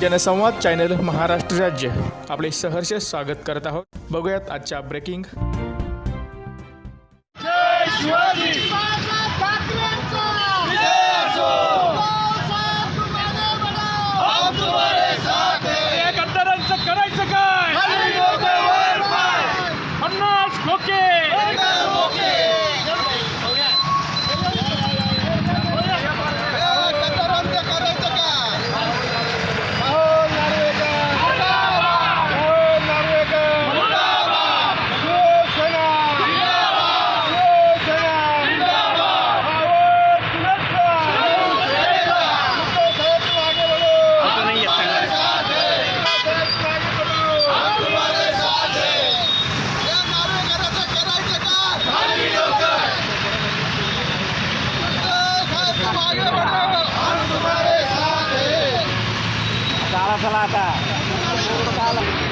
जनसंवाद चॅनल महाराष्ट्र राज्य. आपले सहर्ष स्वागत करत आहोत. बघूयात आजच्या ब्रेकिंग 阿拉。